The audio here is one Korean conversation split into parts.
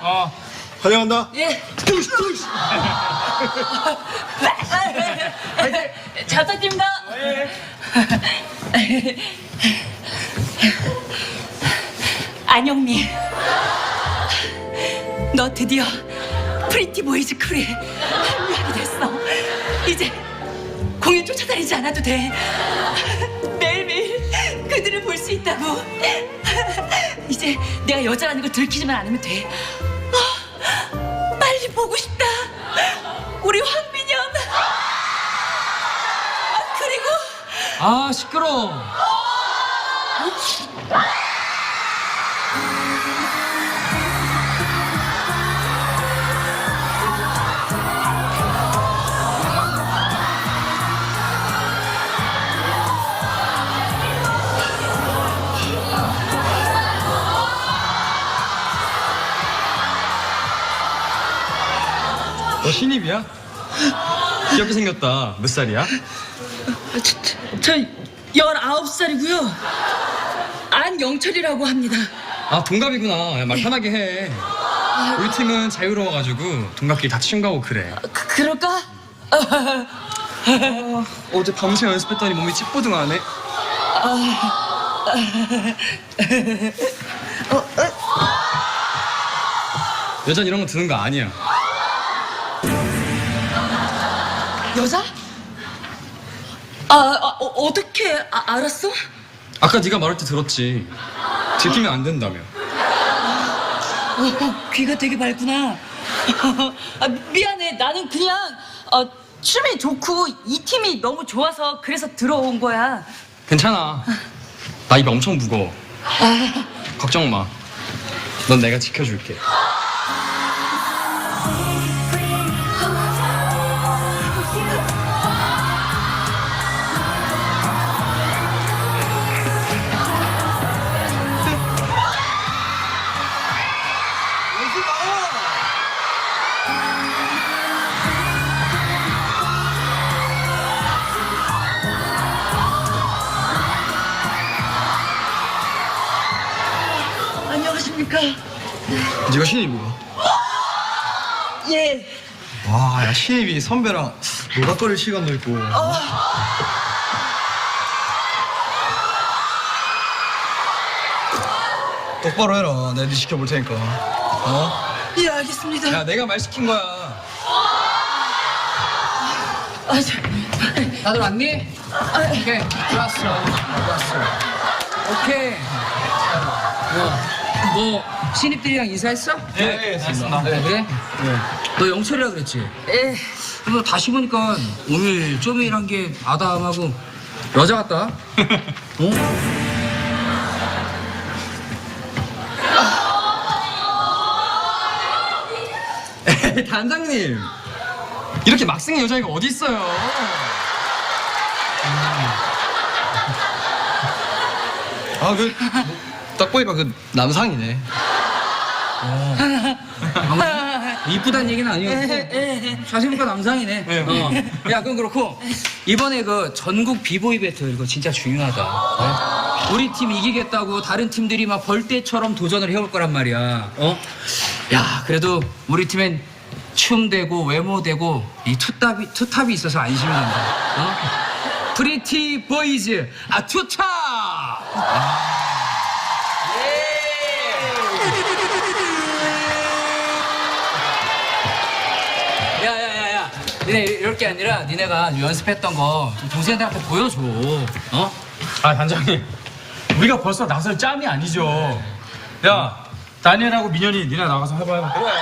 어. 환영한다. 예. 잘 부탁드립니다. 안영미, 너 드디어 프리티 보이즈 크루에 합류하게 됐어. 이제 공연 쫓아다니지 않아도 돼. 매일매일 그들을 볼 수 있다고. 이제 내가 여자라는 걸 들키지만 않으면 돼. 보고 싶다. 우리 황민영. 아, 그리고 아 시끄러. 너 신입이야? 귀엽게 생겼다. 몇 살이야? 저, 저 19살이고요. 안영철이라고 합니다. 아 동갑이구나. 야, 말 편하게 해. 우리 팀은 자유로워가지고 동갑끼리 다 친구하고 그래. 그, 그럴까? 어제 밤새 연습했더니 몸이 찌뿌둥하네. 여잔 이런 거 드는 거 아니야. 여자? 아, 아 어, 어떻게 아, 알았어? 아까 네가 말할 때 들었지. 들키면 안 된다며. 어, 귀가 되게 밝구나. 아, 미안해. 나는 그냥 어, 춤이 좋고 이 팀이 너무 좋아서 그래서 들어온 거야. 괜찮아. 나 입이 엄청 무거워. 걱정 마. 넌 내가 지켜줄게. 네가 신입이야? 예. 와, 야 신입이 선배랑 노닥거릴 시간도 있고. 똑바로 해라. 내가 네 시켜볼 테니까. 어? 예, 알겠습니다. 야, 내가 말 시킨 거야. 아, 저, 다들 왔니? 오케이 좋았어 좋았어 오케이 뭐, 뭐 신입들이랑 인사했어? 네, 알겠습니다. 그래 그래? 너 영철이라 그랬지? 예. 그래서 다시 보니까 오늘 쪼매이란 게 아담하고 여자 같다 어? 에이, 단장님. 이렇게 막생의 여자애가 어디 있어요? 아, 그, 딱 보니까 그 남상이네. 이쁘단 얘기는 아니었고 보니까 남상이네 어. 야 그럼 그렇고 이번에 그 전국 비보이 배틀 이거 진짜 중요하다 어? 우리 팀 이기겠다고 다른 팀들이 막 벌떼처럼 도전을 해올 거란 말이야 어? 야 그래도 우리 팀엔 춤 되고 외모 되고 이 투탑이 투탑이 있어서 안심이 된다 어? 프리티 보이즈 아 투탑 니네 이럴 게 아니라 니네가 연습했던 거 좀 동생들한테 보여줘. 어? 아 단장님. 우리가 벌써 나설 짬이 아니죠. 야 다니엘하고 민현이 니네 나가서 해봐요. 그래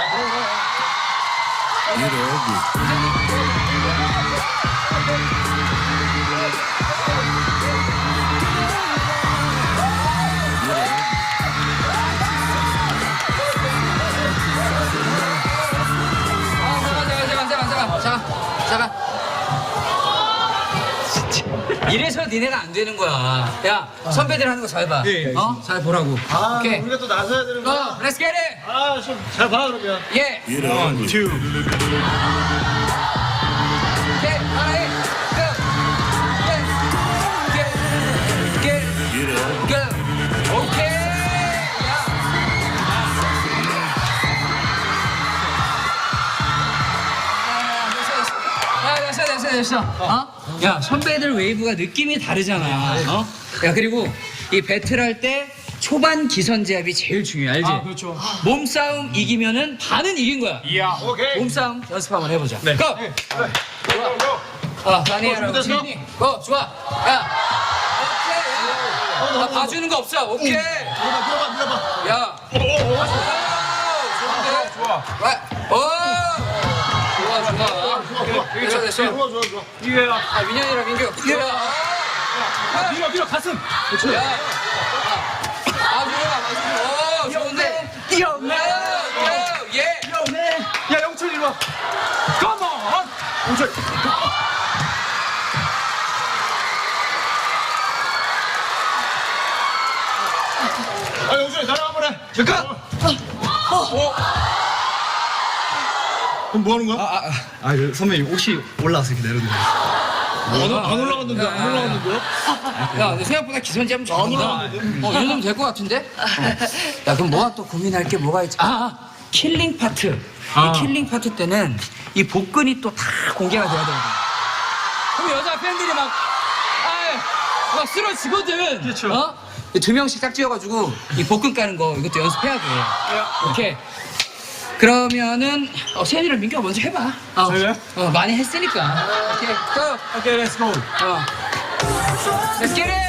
진짜. 이래서 니네가 안 되는 거야. 야, 아, 선배들 하는 거 잘 봐. 예, 예, 어? 잘 보라고. 아, 오케이. 우리가 또 나서야 되는 거. 어, let's get it! 아, 좀잘봐 그러면. 예. 원, 투. Get high, go. Yes. Get, get, go. 아, 됐어. 어? 선배들 웨이브가 느낌이 다르잖아. 어? 야, 그리고 이 배틀할 때 초반 기선 제압이 제일 중요해. 알지? 아, 그렇죠. 몸싸움 이기면은 반은 이긴 거야. 이야. 오케이. 몸싸움 연습 한번 해보자. 네. 고! 아, 어, 다니엘하고 준비됐어? 고, 좋아. 야. 오케이. 야. 나 봐주는 거 없어. 오케이. 밀어봐, 밀어봐, 밀어봐. 야. 오, 좋은데? 좋아. 와, 오! 좋아. 됐어, 됐어. 좋아, 좋아, 좋아. 이게 아, 민현이랑 민규. 좋아. 아, 밀어 밀어 가슴. 야. 아, 민현아, 맞아. 오, 좋은데? 뛰어내. 오, 예. 뛰어내. 야 영철 이리 와. Come on. 영철. 그럼 뭐 하는 거야? 아, 아, 아, 그 선배님 혹시 올라와서 이렇게 내려드려요. 안, 안 올라갔는데, 안 올라갔는데요? 야, 근데 생각보다 기선제압 잘한다. 어, 이 정도면 될 것 같은데? 어. 야, 그럼 뭐가 또 고민할 게 뭐가 있지? 아, 아, 킬링 파트. 아. 이 킬링 파트 때는 이 복근이 또 다 공개가 돼야 되거든. 그럼 여자 팬들이 막, 아이, 막 쓰러지거든. 그렇죠. 어? 두 명씩 딱 쥐어가지고 이 복근 까는 거 이것도 연습해야 돼. 오케이. 그러면은 어, 세연이랑 민규가 먼저 해봐. 어, 저희요? 어, 많이 했으니까. 오케이, 고! 오케이, 렛츠 고. 어. Let's get it!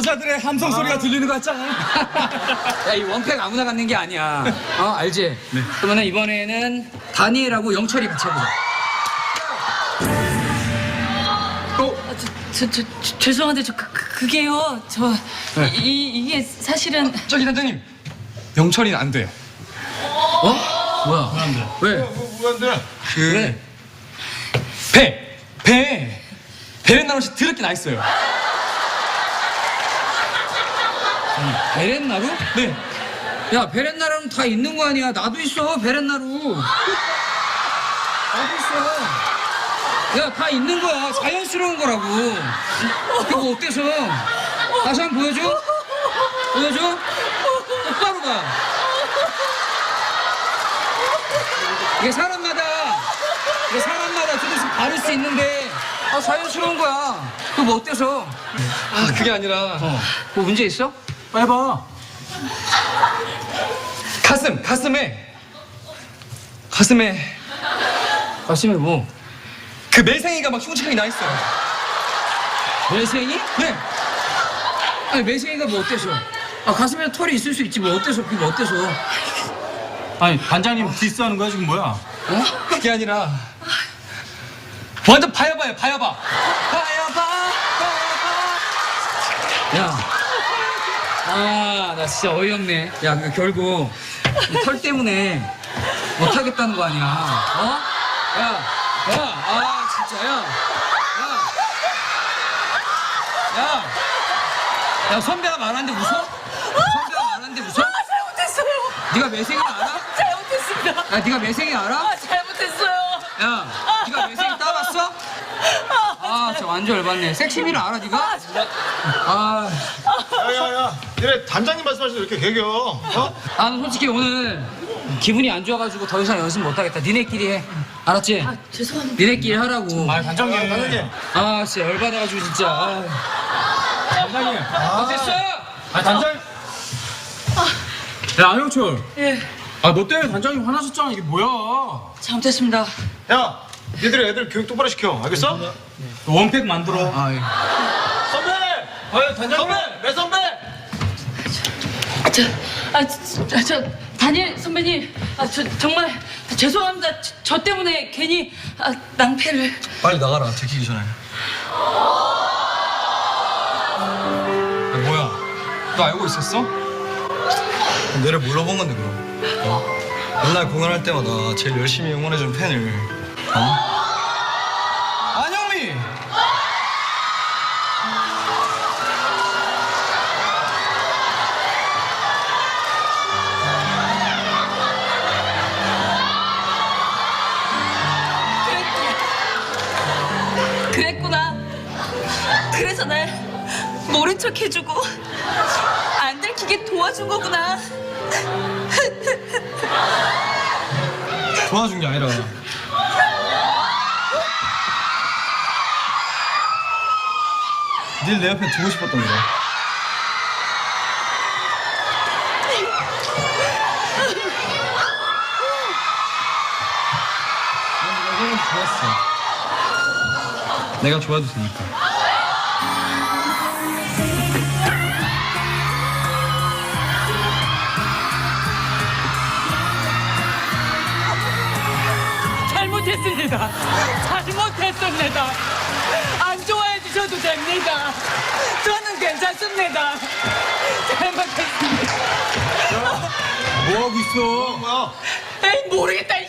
여자들의 함성 소리가 들리는 거 같잖아. 야, 이 원팩 아무나 갖는 게 아니야. 어, 알지? 네. 그러면 이번에는 다니엘하고 영철이 같이 해보자. 아, 저, 저, 저, 저, 죄송한데 저 그, 그- 그게요. 저 이, 이게 사실은 저기 단장님. 영철이는 안 돼요. 어? 뭐야? 왜? 뭐한데? 왜? 배! 배! 베렌나로 씨 드럽게 나 있어요. 베렌나루? 네. 야 베렌나루는 다 있는 거 아니야. 나도 있어 베렌나루. 나도 있어. 야 다 있는 거야. 자연스러운 거라고. 이거 뭐 어때서? 다시 한번 보여줘? 보여줘? 똑바로 가 이게 사람마다 이게 사람마다 조금씩 다를 수 있는데 아 자연스러운 거야. 그거 뭐 어때서? 아, 그게 아니라 어. 뭐 문제 있어? 빨리 봐. 가슴, 가슴에 가슴에 가슴에 뭐 그 매생이가 막 흉측하게 나 있어요. 매생이? 네. 아니 매생이가 뭐 어때서? 아 가슴에 털이 있을 수 있지 뭐 어때서 그게 뭐 어때서? 아니 반장님 디스하는 거야 지금 뭐야? 어? 그게 아니라 완전 바야바야 바야바. 바야바. 야, 아 나 진짜 어이없네. 야 그 결국 이털 때문에 못 하겠다는 거 아니야? 어? 야, 야, 아 진짜 야, 야, 야, 야 선배가 말하는데 웃어? 선배가 말하는데 웃어? 잘못했어요. 네가 매생이 알아? 잘못했습니다. 야 네가 매생이 알아? 아, 잘못했어요. 야, 네가 매생이 따봤어? 아, 진짜 완전 열받네. 섹시미를 알아, 네가? 아, 야, 야, 야. 니네 단장님 말씀하시는 이렇게 개겨. 어? 나는 솔직히 오늘 기분이 안 좋아가지고 더 이상 연습 못하겠다. 니네끼리 해. 알았지? 아, 죄송합니다. 니네끼리 하라고. 아 단장님. 단장님. 아, 진짜 열받아가지고 진짜. 아, 단장님. 아 됐어! 아 단장. 야 안영철. 예, 아 너 때문에 단장님 화나셨잖아 이게 뭐야? 잘못했습니다. 야, 니들 애들 교육 똑바로 시켜. 알겠어? 원팩 만들어. 아, 예. 선배! 아 단장님. 선배! 내 선배! 저, 아, 저, 저, 다니엘 선배님, 아, 저 정말 죄송합니다. 저, 저 때문에 괜히 아, 낭패를. 빨리 나가라, 들키기 전에. 야, 뭐야? 너 알고 있었어? 내를 물어본 건데, 그럼. 어? 맨날 공연할 때마다 제일 열심히 응원해준 팬을, 어? 부탁해주고 안 들키게 도와준 거구나. 도와준 게 아니라 닐내 옆에 두고 싶었던 거야 내가 좋았어. 내가 좋아도 되니까. 잘못했습니다. 잘못했습니다. 안 좋아해 주셔도 됩니다. 저는 괜찮습니다. 잘못했습니다. 뭐 하고 있어? 에이 모르겠다. 이